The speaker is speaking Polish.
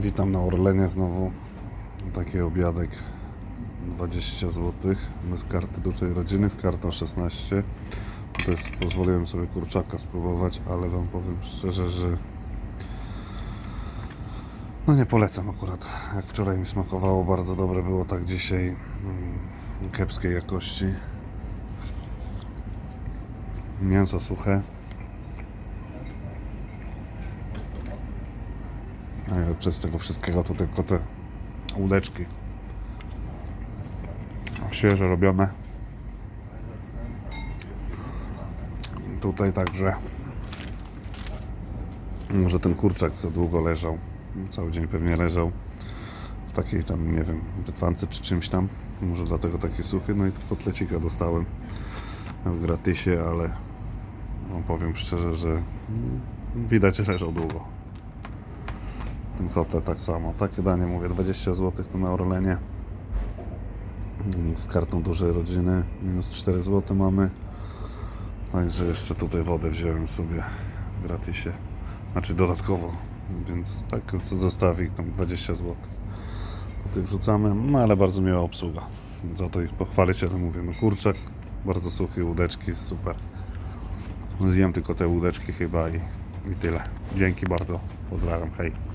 Witam na Orlenie znowu. Taki obiadek 20 zł. My z karty dużej rodziny, z kartą 16. To jest, pozwoliłem sobie kurczaka spróbować, ale Wam powiem szczerze, że no nie polecam akurat. Jak wczoraj mi smakowało, bardzo dobre było, tak dzisiaj mm, kiepskiej jakości. Mięso suche. Najlepsze z tego wszystkiego to tylko te łódeczki. Świeże robione. Tutaj także może ten kurczak za długo leżał. Cały dzień pewnie leżał w takiej tam, nie wiem, wytwance czy czymś tam. Może dlatego taki suchy. No i kotlecika dostałem w gratisie, ale powiem szczerze, że widać, że leżał długo. Ten kotlet tak samo. Takie danie mówię 20 zł tu na Orlenie. Z kartą dużej rodziny minus 4 zł mamy. Także jeszcze tutaj wodę wziąłem sobie w gratisie. Znaczy dodatkowo. Więc tak zostawi tam 20 zł. Tutaj wrzucamy, no ale bardzo miła obsługa. Za to ich pochwalić, ale mówię, no kurczak, bardzo suchy, łódeczki, super. Zjem tylko te łódeczki chyba i, i tyle. Dzięki bardzo, pozdrawiam, hej.